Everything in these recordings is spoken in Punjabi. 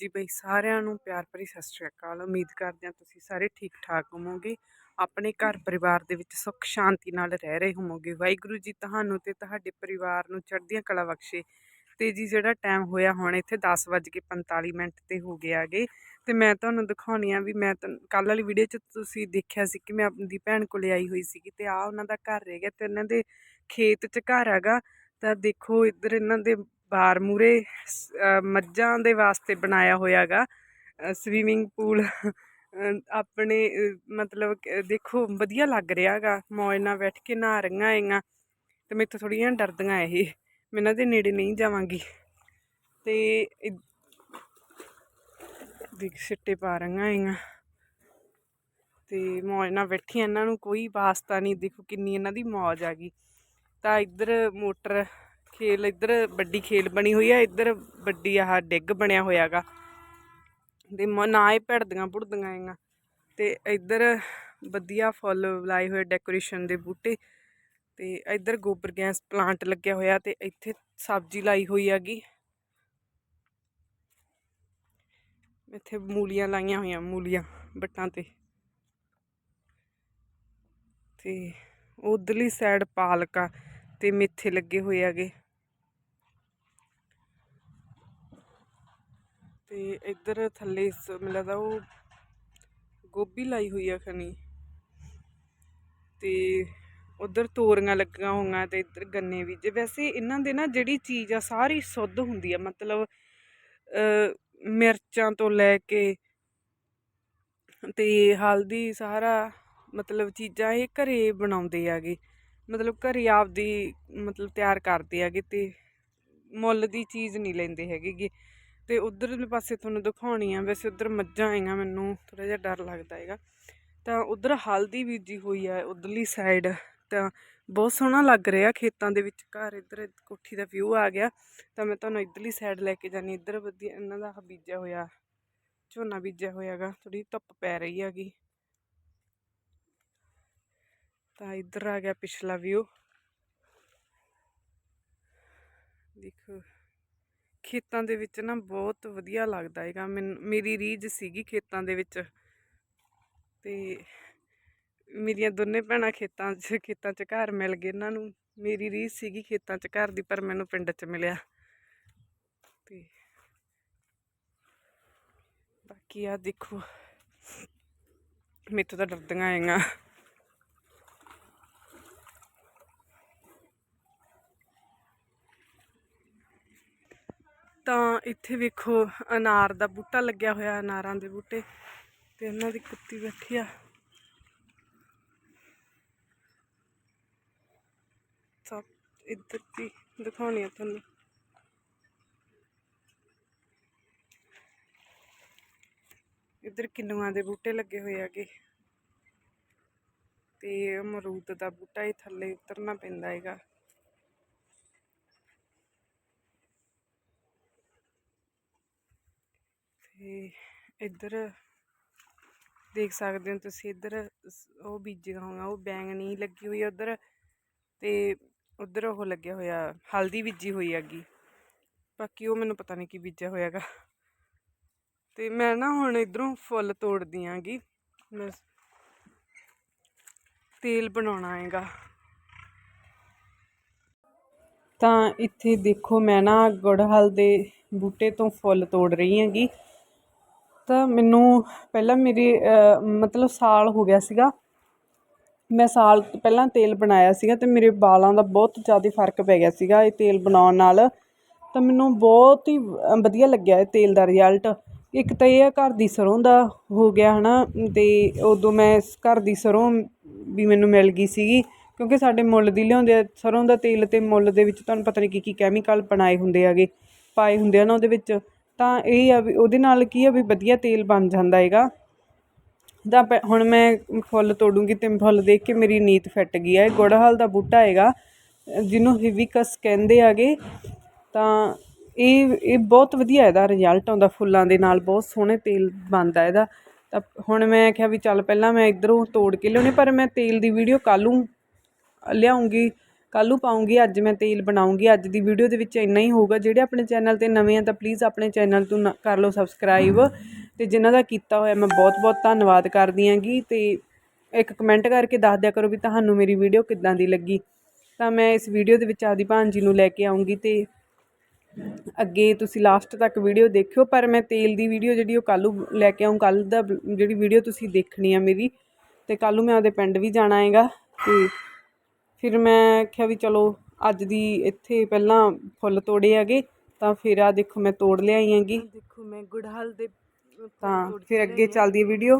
ਜੀ ਬਈ ਸਾਰਿਆਂ ਨੂੰ ਪਿਆਰ ਭਰੀ ਸਤਿ ਸ਼੍ਰੀ ਅਕਾਲ। ਉਮੀਦ ਕਰਦੇ ਹਾਂ ਤੁਸੀਂ ਸਾਰੇ ਠੀਕ ਠਾਕ ਹੋਵੋਗੇ। ਆਪਣੇ ਘਰ ਪਰਿਵਾਰ ਦੇ ਵਿੱਚ ਸੁੱਖ ਸ਼ਾਂਤੀ ਨਾਲ ਰਹਿ ਰਹੇ ਹੋਵੋਗੇ। ਵਾਹਿਗੁਰੂ ਜੀ ਤੁਹਾਨੂੰ ਤੇ ਤੁਹਾਡੇ ਪਰਿਵਾਰ ਨੂੰ ਚੜ੍ਹਦੀਆਂ ਕਲਾ ਬਖਸ਼ੇ। ਤੇ ਜੀ ਜਿਹੜਾ ਟਾਈਮ ਹੋਇਆ ਹੁਣ ਇੱਥੇ 10:45 ਮਿੰਟ ਤੇ ਹੋ ਗਿਆ ਗੇ। ਤੇ ਮੈਂ ਤੁਹਾਨੂੰ ਦਿਖਾਉਣੀ ਆ ਵੀ ਮੈਂ ਕੱਲ ਵਾਲੀ ਵੀਡੀਓ 'ਚ ਤੁਸੀਂ ਦੇਖਿਆ ਸੀ ਕਿ ਮੈਂ ਆਪਣੀ ਭੈਣ ਕੋਲੇ ਆਈ ਹੋਈ ਸੀਗੀ ਤੇ ਆ ਉਹਨਾਂ ਦਾ ਘਰ ਰਹਿ ਗਿਆ ਤੇ ਉਹਨਾਂ ਦੇ ਖੇਤ 'ਚ ਘਰ ਹੈਗਾ। ਤਾਂ ਦੇਖੋ ਇੱਧਰ ਇਹਨਾਂ ਦੇ ਬਾਰ ਮੂਰੇ ਮੱਝਾਂ ਦੇ ਵਾਸਤੇ ਬਣਾਇਆ ਹੋਇਆਗਾ। ਸਵੀਮਿੰਗ ਪੂਲ ਆਪਣੇ ਮਤਲਬ ਦੇਖੋ, ਵਧੀਆ ਲੱਗ ਰਿਹਾਗਾ। ਮੌਜ ਨਾਲ ਬੈਠ ਕੇ ਨਹਾ ਰਹੀਆਂ ਹੈਗੀਆਂ। ਤੇ ਮੈਥੋਂ ਥੋੜ੍ਹੀਆਂ ਡਰਦੀਆਂ ਇਹ। ਮੈਂ ਇਹਨਾਂ ਦੇ ਨੇੜੇ ਨਹੀਂ ਜਾਵਾਂਗੀ। ਤੇ ਦੇਖ, ਸਿੱਟੇ ਪਾ ਰਹੀਆਂ ਹੈਗੀਆਂ। ਤੇ ਮੌਜ ਨਾਲ ਬੈਠੀਆਂ, ਇਹਨਾਂ ਨੂੰ ਕੋਈ ਵਾਸਤਾ ਨਹੀਂ। ਦੇਖੋ, ਕਿੰਨੀ ਇਹਨਾਂ ਦੀ ਮੌਜ ਆ ਗਈ। ਤਾਂ ਇੱਧਰ ਮੋਟਰ ਖੇਲ, ਇੱਧਰ ਵੱਡੀ ਖੇਲ ਬਣੀ ਹੋਈ ਆ, ਇੱਧਰ ਵੱਡੀ ਆਹ ਡਿੱਗ ਬਣਿਆ ਹੋਇਆਗਾ। ਤੇ ਨਾ ਹੀ ਭਿੜਦੀਆਂ ਭੁੜਦੀਆਂ ਹੈਗੀਆਂ ਤੇ ਇੱਧਰ ਵਧੀਆ ਫੁੱਲ ਲਾਏ ਹੋਏ ਡੈਕੋਰੇਸ਼ਨ ਦੇ ਬੂਟੇ। ਤੇ ਇੱਧਰ ਗੋਬਰ ਗੈਸ ਪਲਾਂਟ ਲੱਗਿਆ ਹੋਇਆ ਤੇ ਇੱਥੇ ਸਬਜ਼ੀ ਲਾਈ ਹੋਈ ਹੈਗੀ। ਇੱਥੇ ਮੂਲੀਆਂ ਲਾਈਆਂ ਹੋਈਆਂ, ਮੂਲੀਆਂ ਬੱਟਾਂ ਤੇ। ਤੇ ਉਧਰਲੀ ਸਾਈਡ ਪਾਲਕ ਆ। ਤੇ ਮੇਥੇ ਲੱਗੇ ਹੋਏ ਹੈਗੇ। ਤੇ ਇੱਧਰ ਥੱਲੇ ਮੈਨੂੰ ਲੱਗਦਾ ਉਹ ਗੋਭੀ ਲਾਈ ਹੋਈ ਆ ਖਣੀ। ਤੇ ਉਧਰ ਤੋਰੀਆਂ ਲੱਗੀਆਂ ਹੋਈਆਂ ਤੇ ਇੱਧਰ ਗੰਨੇ ਬੀਜੇ ਵੈਸੇ ਇਹਨਾਂ ਦੇ ਨਾ ਜਿਹੜੀ ਚੀਜ਼ ਆ ਸਾਰੀ ਸੁੱਧ ਹੁੰਦੀ ਆ ਮਤਲਬ ਅ, ਮਿਰਚਾਂ ਤੋਂ ਲੈ ਕੇ ਤੇ ਹਲਦੀ ਸਾਰਾ ਮਤਲਬ ਚੀਜ਼ਾਂ ਇਹ ਘਰੇ ਬਣਾਉਂਦੇ ਆਗੇ ਮਤਲਬ ਘਰੇ ਆਪਦੀ ਮਤਲਬ ਤਿਆਰ ਕਰਦੇ ਹੈਗੇ ਤੇ ਮੁੱਲ ਦੀ ਚੀਜ਼ ਨਹੀਂ ਲੈਂਦੇ ਹੈਗੇ ਗੇ। ਤੇ ਉਧਰਲੇ ਪਾਸੇ ਤੁਹਾਨੂੰ ਦਿਖਾਉਣੀ ਆ, ਵੈਸੇ ਉਧਰ ਮੱਝਾਂ ਆਈਆਂ ਮੈਨੂੰ ਥੋੜਾ ਜਿਹਾ ਡਰ ਲੱਗਦਾ ਹੈਗਾ। ਤਾਂ ਉਧਰ ਹਲਦੀ ਬੀਜੀ ਹੋਈ ਆ ਉਧਰਲੀ ਸਾਈਡ ਤਾਂ ਬਹੁਤ ਸੋਹਣਾ ਲੱਗ ਰਿਹਾ ਖੇਤਾਂ ਦੇ ਵਿੱਚ, ਘਰ ਇੱਧਰ ਕੋਠੀ ਦਾ ਵਿਊ ਆ ਗਿਆ। ਤਾਂ ਮੈਂ ਤੁਹਾਨੂੰ ਇੱਧਰਲੀ ਸਾਈਡ ਲੈ ਕੇ ਜਾਣੀ ਇੱਧਰ ਵਧੀਆ ਇਹਨਾਂ ਦਾ ਬੀਜਿਆ ਹੋਇਆ, ਝੋਨਾ ਬੀਜਿਆ ਹੋਇਆਗਾ ਥੋੜੀ ਧੁੱਪ ਪੈ ਰਹੀ ਹੈਗੀ। ਤਾਂ ਇੱਧਰ ਆ ਗਿਆ ਪਿਛਲਾ ਵਿਊ ਦੇਖੋ, ਖੇਤਾਂ ਦੇ ਵਿੱਚ ਨਾ ਬਹੁਤ ਵਧੀਆ ਲੱਗਦਾ ਹੈਗਾ। ਮੈਨੂੰ, ਮੇਰੀ ਰੀਝ ਸੀਗੀ ਖੇਤਾਂ ਦੇ ਵਿੱਚ। ਤੇ ਮੇਰੀਆਂ ਦੋਨੇ ਭੈਣਾਂ ਖੇਤਾਂ 'ਚ ਖੇਤਾਂ 'ਚ ਘਰ ਮਿਲ ਗਏ। ਇਹਨਾਂ ਨੂੰ ਮੇਰੀ ਰੀਝ ਸੀਗੀ ਖੇਤਾਂ 'ਚ ਘਰ ਦੀ, ਪਰ ਮੈਨੂੰ ਪਿੰਡ 'ਚ ਮਿਲਿਆ। ਤੇ ਬਾਕੀ ਆ ਦੇਖੋ, ਮੇਥੋਂ ਤਾਂ ਡਰਦੀਆਂ ਆਈਆਂ ਤਾਂ ਇੱਥੇ ਵੇਖੋ ਅਨਾਰ ਦਾ ਬੂਟਾ ਲੱਗਿਆ ਹੋਇਆ, ਅਨਾਰਾਂ ਦੇ ਬੂਟੇ। ਤੇ ਇਹਨਾਂ ਦੀ ਕੁੱਤੀ ਬੈਠੀ ਆ। ਸਭ ਇੱਧਰ ਦੀ ਦਿਖਾਉਣੀ ਆ ਤੁਹਾਨੂੰ। ਇੱਧਰ ਕਿੰਨੂਆਂ ਦੇ ਬੂਟੇ ਲੱਗੇ ਹੋਏ ਹੈਗੇ। ਤੇ ਅਮਰੂਦ ਦਾ ਬੂਟਾ ਹੀ ਥੱਲੇ ਉਤਰਨਾ ਪੈਂਦਾ ਹੈਗਾ। ਤੇ ਇੱਧਰ ਦੇਖ ਸਕਦੇ ਹੋ ਤੁਸੀਂ ਇੱਧਰ ਉਹ ਬੀਜਿਆ ਹੋਇਆ ਉਹ ਬੈਂਗਣੀ ਲੱਗੀ ਹੋਈ ਆ ਉੱਧਰ ਤੇ ਉੱਧਰ ਉਹ ਲੱਗਿਆ ਹੋਇਆ, ਹਲਦੀ ਬੀਜੀ ਹੋਈ ਹੈਗੀ। ਬਾਕੀ ਉਹ ਮੈਨੂੰ ਪਤਾ ਨਹੀਂ ਕੀ ਬੀਜਿਆ ਹੋਇਆਗਾ ਤੇ ਮੈਂ ਨਾ ਹੁਣ ਇਧਰੋਂ ਫੁੱਲ ਤੋੜਦੀ ਆਂਗੀ। ਮੈਂ ਤੇਲ ਬਣਾਉਣਾ ਹੈਗਾ। ਤਾਂ ਇੱਥੇ ਦੇਖੋ ਮੈਂ ਨਾ ਗੁੜਹਲ ਦੇ ਬੂਟੇ ਤੋਂ ਫੁੱਲ ਤੋੜ ਰਹੀ ਹੈਗੀ। ਤਾਂ ਮੈਨੂੰ ਪਹਿਲਾਂ ਮੇਰੀ ਮਤਲਬ ਸਾਲ ਹੋ ਗਿਆ ਸੀਗਾ। ਮੈਂ ਸਾਲ ਪਹਿਲਾਂ ਤੇਲ ਬਣਾਇਆ ਸੀਗਾ ਅਤੇ ਮੇਰੇ ਵਾਲਾਂ ਦਾ ਬਹੁਤ ਜ਼ਿਆਦਾ ਫ਼ਰਕ ਪੈ ਗਿਆ ਸੀਗਾ ਇਹ ਤੇਲ ਬਣਾਉਣ ਨਾਲ। ਤਾਂ ਮੈਨੂੰ ਬਹੁਤ ਹੀ ਵਧੀਆ ਲੱਗਿਆ ਇਹ ਤੇਲ ਦਾ ਰਿਜ਼ਲਟ ਇੱਕ ਤਾਂ ਇਹ ਆ ਘਰ ਦੀ ਸਰ੍ਹੋਂ ਦਾ ਹੋ ਗਿਆ ਹੈ ਨਾ ਅਤੇ ਉਦੋਂ ਮੈਂ ਘਰ ਦੀ ਸਰ੍ਹੋਂ ਵੀ ਮੈਨੂੰ ਮਿਲ ਗਈ ਸੀਗੀ, ਕਿਉਂਕਿ ਸਾਡੇ ਮੁੱਲ ਦੀ ਲਿਆਉਂਦੇ ਆ, ਸਰੋਂ ਦਾ ਤੇਲ ਅਤੇ ਮੁੱਲ ਦੇ ਵਿੱਚ ਤੁਹਾਨੂੰ ਪਤਾ ਨਹੀਂ ਕੀ ਕੀ ਕੈਮੀਕਲ ਬਣਾਏ ਹੁੰਦੇ ਹੈਗੇ, ਪਾਏ ਹੁੰਦੇ ਆ ਨਾ ਉਹਦੇ ਵਿੱਚ। ਤਾਂ ਇਹ ਆ ਵੀ ਉਹਦੇ ਨਾਲ ਕੀ ਆ ਵੀ ਵਧੀਆ ਤੇਲ ਬਣ ਜਾਂਦਾ ਹੈਗਾ। ਤਾਂ ਪ- ਹੁਣ ਮੈਂ ਫੁੱਲ ਤੋੜੂੰਗੀ ਤੇ ਫੁੱਲ ਦੇਖ ਕੇ ਮੇਰੀ ਨੀਤ ਫਿੱਟ ਗਈ ਹੈ ਇਹ ਗੁੜਹਲ ਦਾ ਬੂਟਾ ਹੈਗਾ ਅ, ਜਿਹਨੂੰ ਹਿਵਿਕਸ ਕਹਿੰਦੇ ਆਗੇ। ਤਾਂ ਇਹ ਇਹ ਬਹੁਤ ਵਧੀਆ ਇਹਦਾ ਰਿਜ਼ਲਟ ਆਉਂਦਾ ਫੁੱਲਾਂ ਦੇ ਨਾਲ ਬਹੁਤ ਸੋਹਣੇ ਤੇਲ ਬਣਦਾ ਇਹਦਾ। ਤਾਂ ਹੁਣ ਮੈਂ ਕਿਹਾ ਵੀ ਚੱਲ ਪਹਿਲਾਂ ਮੈਂ ਇਧਰੋਂ ਤੋੜ ਕੇ ਲਿਆਉਣੇ ਪਰ ਮੈਂ ਤੇਲ ਦੀ ਵੀਡੀਓ ਕੱਲ੍ਹ ਨੂੰ ਲਿਆਉਂਗੀ। ਕੱਲ੍ਹ ਨੂੰ ਪਾਉਂਗੀ, ਅੱਜ ਮੈਂ ਤੇਲ ਬਣਾਉਂਗੀ, ਅੱਜ ਦੀ ਵੀਡੀਓ ਦੇ ਵਿੱਚ ਇੰਨਾ ਹੀ ਹੋਊਗਾ। ਜਿਹੜੇ ਆਪਣੇ ਚੈਨਲ ਤੇ ਨਵੇਂ ਆ ਤਾਂ ਪਲੀਜ਼ ਆਪਣੇ ਚੈਨਲ ਤੋਂ ਨ- ਕਰ ਲਓ ਸਬਸਕ੍ਰਾਈਬ ਅਤੇ ਜਿਨ੍ਹਾਂ ਦਾ ਕੀਤਾ ਹੋਇਆ ਮੈਂ ਬਹੁਤ ਬਹੁਤ ਧੰਨਵਾਦ ਕਰਦੀ ਆਂਗੀ ਅਤੇ ਇੱਕ ਕਮੈਂਟ ਕਰਕੇ ਦੱਸ ਦਿਆ ਕਰੋ ਵੀ ਤੁਹਾਨੂੰ ਮੇਰੀ ਵੀਡੀਓ ਕਿੱਦਾਂ ਦੀ ਲੱਗੀ। ਤਾਂ ਮੈਂ ਇਸ ਵੀਡੀਓ ਦੇ ਵਿੱਚ ਆਪਦੀ ਭਾਂਜੀ ਨੂੰ ਲੈ ਕੇ ਆਉਂਗੀ ਅਤੇ ਅੱਗੇ ਤੁਸੀਂ ਲਾਸਟ ਤੱਕ ਵੀਡੀਓ ਦੇਖਿਓ। ਪਰ ਮੈਂ ਤੇਲ ਦੀ ਵੀਡੀਓ ਜਿਹੜੀ ਉਹ ਕੱਲ੍ਹ ਲੈ ਕੇ ਆਉਂ ਕੱਲ੍ਹ ਦਾ ਜਿਹੜੀ ਵੀਡੀਓ ਤੁਸੀਂ ਦੇਖਣੀ ਆ ਮੇਰੀ ਅਤੇ ਕੱਲ੍ਹ ਨੂੰ ਮੈਂ ਆਪਦੇ ਪਿੰਡ ਵੀ ਜਾਣਾ ਹੈਗਾ। ਅਤੇ ਫਿਰ ਮੈਂ ਕਿਹਾ ਵੀ ਚਲੋ ਅੱਜ ਦੀ ਇੱਥੇ ਪਹਿਲਾਂ ਫੁੱਲ ਤੋੜੇ ਹੈਗੇ ਤਾਂ ਫਿਰ ਆ ਦੇਖੋ ਮੈਂ ਤੋੜ ਲਿਆਈ ਹੈਗੀ। ਦੇਖੋ ਮੈਂ ਗੁੜਹਲ ਦੇ ਤਾਂ ਫਿਰ ਅੱਗੇ ਚੱਲਦੀ ਹੈ ਵੀਡੀਓ।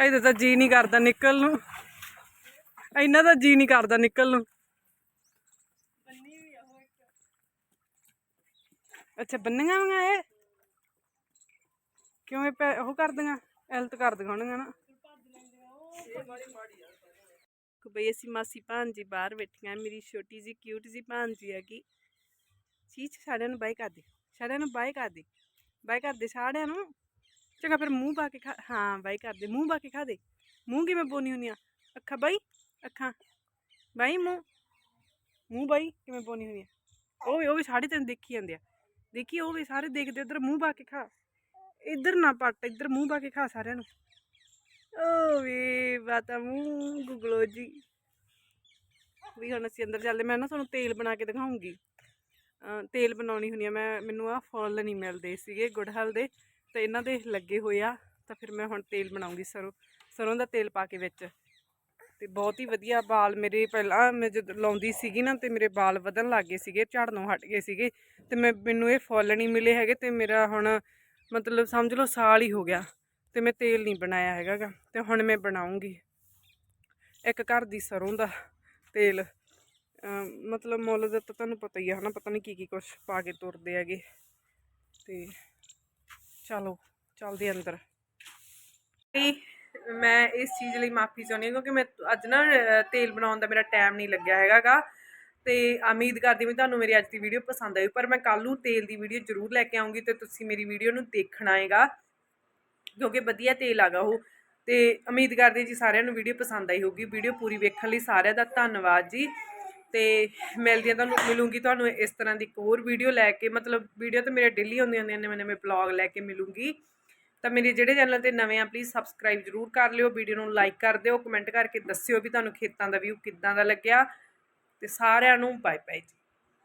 ਇਹਦਾ ਤਾਂ ਜੀ ਨਹੀਂ ਕਰਦਾ ਨਿਕਲ ਨੂੰ। ਇਹਨਾਂ ਦਾ ਜੀ ਨਹੀਂ ਕਰਦਾ ਨਿਕਲ ਨੂੰ। ਅੱਛਾ ਬੰਨੀਆਂ ਵਾਂ ਇਹ? ਕਿਉਂ ਇਹ ਉਹ ਕਰਦੀਆਂ? ਐਲਤ ਕਰ ਦਿਖਾਉਣੀਆਂ ਨਾ। ਬਈ ਅਸੀਂ ਮਾਸੀ ਭਾਂਜੀ ਬਾਹਰ ਬੈਠੀਆਂ, ਮੇਰੀ ਛੋਟੀ ਜੀ ਕਿਊਟ ਜੀ ਭਾਂਜੀ ਹੈਗੀ। ਚੀਚ ਸਾਰਿਆਂ ਨੂੰ ਬਾਈ ਕਰ ਦੇ, ਸਾਰਿਆਂ ਨੂੰ ਬਾਈ ਕਰ ਦੇ। ਬਾਈ ਕਰ ਦੇ ਸਾਰਿਆਂ ਨੂੰ। ਚੰਗਾ ਫਿਰ ਮੂੰਹ ਪਾ ਕੇ ਖਾ, ਹਾਂ ਬਾਈ ਕਰ ਦੇ, ਮੂੰਹ ਪਾ ਕੇ ਖਾ ਦੇ। ਮੂੰਹ ਕਿਵੇਂ ਬੋਨੀ ਹੁੰਦੀ ਆ? ਅੱਖਾਂ ਬਾਈ ਅੱਖਾਂ। ਬਾਈ ਮੂੰਹ ਮੂੰਹ ਬਾਈ ਕਿਵੇਂ ਬੋਨੀ ਹੁੰਦੀ ਆ? ਉਹ ਵੀ ਉਹ ਵੀ ਸਾਰੇ ਤੈਨੂੰ ਦੇਖੀ ਜਾਂਦੇ ਆ। ਦੇਖੀ, ਉਹ ਵੀ ਸਾਰੇ ਦੇਖਦੇ ਉਧਰ ਮੂੰਹ ਪਾ ਕੇ ਖਾ। ਇੱਧਰ ਨਾ ਪੱਟ, ਇੱਧਰ ਮੂੰਹ ਪਾ ਕੇ ਖਾ ਸਾਰਿਆਂ ਨੂੰ। ਓ ਵੇ ਬਾਤਾ ਮੂੰਹ, ਗੁਗਲੋ ਜੀ। ਵੀ ਹੁਣ ਅਸੀਂ ਅੰਦਰ ਚੱਲਦੇ, ਮੈਂ ਨਾ ਤੁਹਾਨੂੰ ਤੇਲ ਬਣਾ ਕੇ ਦਿਖਾਉਂਗੀ। ਤੇਲ ਬਣਾਉਣੀ ਹੁੰਦੀ ਆ, ਮੈਂ, ਮੈਨੂੰ ਆ ਫੁੱਲ ਨਹੀਂ ਮਿਲਦੇ ਸੀਗੇ ਗੁੜਹਲ ਦੇ ਤੇ ਇਹਨਾਂ ਦੇ ਲੱਗੇ ਹੋਏ ਆ, ਤਾਂ ਫਿਰ ਮੈਂ ਹੁਣ ਤੇਲ ਬਣਾਉਂਗੀ ਸਰੋਂ ਸਰੋਂ ਦਾ ਤੇਲ ਪਾ ਕੇ ਵਿੱਚ। ਤੇ ਬਹੁਤ ਹੀ ਵਧੀਆ ਵਾਲ ਮੇਰੇ ਪਹਿਲਾਂ ਮੈਂ ਜਦ ਲਾਉਂਦੀ ਸੀਗੀ ਨਾ, ਤੇ ਮੇਰੇ ਵਾਲ ਵਧਣ ਲੱਗ ਗਏ ਸੀਗੇ, ਝੜਨੋਂ ਹਟ ਗਏ ਸੀਗੇ। ਤੇ ਮੈਂ, ਮੈਨੂੰ ਇਹ ਫੁੱਲ ਨਹੀਂ ਮਿਲੇ ਹੈਗੇ ਤੇ ਮੇਰਾ ਹੁਣ ਮਤਲਬ ਸਮਝ ਲਓ ਸਾਲ ਹੀ ਹੋ ਗਿਆ, ਤੇ ਮੈਂ ਤੇਲ ਨਹੀਂ ਬਣਾਇਆ ਹੈਗਾ ਗਾ ਤੇ ਹੁਣ ਮੈਂ ਬਣਾਉਂਗੀ ਇੱਕ ਘਰ ਦੀ ਸਰੋਂ ਦਾ ਤੇਲ। ਮਤਲਬ ਮੁੱਲ ਦਾ ਤਾਂ ਤੁਹਾਨੂੰ ਪਤਾ ਹੀ ਆ ਹਨਾ, ਪਤਾ ਨਹੀਂ ਕੀ ਕੀ ਕੁਛ ਪਾ ਕੇ ਤੁਰਦੇ ਹੈਗੇ। ਤੇ ਚਲੋ, ਚਲਦੇ ਅੰਦਰ। ਮੈਂ ਇਸ ਚੀਜ਼ ਲਈ ਮਾਫੀ ਚਾਹੁੰਦੀ ਹਾਂ ਕਿਉਂਕਿ ਮੈਂ ਅੱਜ ਨਾ ਤੇਲ ਬਣਾਉਣ ਦਾ ਮੇਰਾ ਟਾਈਮ ਨਹੀਂ ਲੱਗਿਆ ਹੈਗਾਗਾ। ਤੇ ਉਮੀਦ ਕਰਦੀ ਵੀ ਤੁਹਾਨੂੰ ਮੇਰੀ ਅੱਜ ਦੀ ਵੀਡੀਓ ਪਸੰਦ ਆਈ ਪਰ ਮੈਂ ਕੱਲ ਨੂੰ ਤੇਲ ਦੀ ਵੀਡੀਓ ਜ਼ਰੂਰ ਲੈ ਕੇ ਆਉਂਗੀ ਤੇ ਤੁਸੀਂ ਮੇਰੀ ਵੀਡੀਓ ਨੂੰ ਦੇਖਣਾ ਹੈਗਾ ਕਿਉਂਕਿ ਵਧੀਆ ਤੇਲ ਆਗਾ ਉਹ। ਤੇ ਉਮੀਦ ਕਰਦੀ ਜੀ ਸਾਰਿਆਂ ਨੂੰ ਵੀਡੀਓ ਪਸੰਦ ਆਈ ਹੋਊਗੀ। ਵੀਡੀਓ ਪੂਰੀ ਵੇਖਣ ਲਈ ਸਾਰਿਆਂ ਦਾ ਧੰਨਵਾਦ ਜੀ। ਤੇ ਮਿਲਦੀ ਹਾਂ ਤੁਹਾਨੂੰ, ਮਿਲੂੰਗੀ ਤੁਹਾਨੂੰ ਇਸ ਤਰ੍ਹਾਂ ਦੀ ਇੱਕ ਹੋਰ ਵੀਡੀਓ ਲੈ ਕੇ, ਮਤਲਬ ਵੀਡੀਓ ਤਾਂ ਮੇਰੇ ਡੇਲੀ ਹੁੰਦੀਆਂ ਹੁੰਦੀਆਂ ਨਵੇਂ ਨਵੇਂ ਬਲੌਗ ਲੈ ਕੇ ਮਿਲੂੰਗੀ। ਤਾਂ ਮੇਰੇ ਜਿਹੜੇ ਚੈਨਲ ਤੇ ਨਵੇਂ ਆ ਪਲੀਜ਼ ਸਬਸਕ੍ਰਾਈਬ ਜ਼ਰੂਰ ਕਰ ਲਿਓ ਵੀਡੀਓ ਨੂੰ ਲਾਈਕ ਕਰ ਦਿਓ ਕਮੈਂਟ ਕਰਕੇ ਦੱਸਿਓ ਵੀ ਤੁਹਾਨੂੰ ਖੇਤਾਂ ਦਾ ਵਿਊ ਕਿੱਦਾਂ ਦਾ ਲੱਗਿਆ। ਤੇ ਸਾਰਿਆਂ ਨੂੰ ਬਾਏ ਬਾਏ ਜੀ।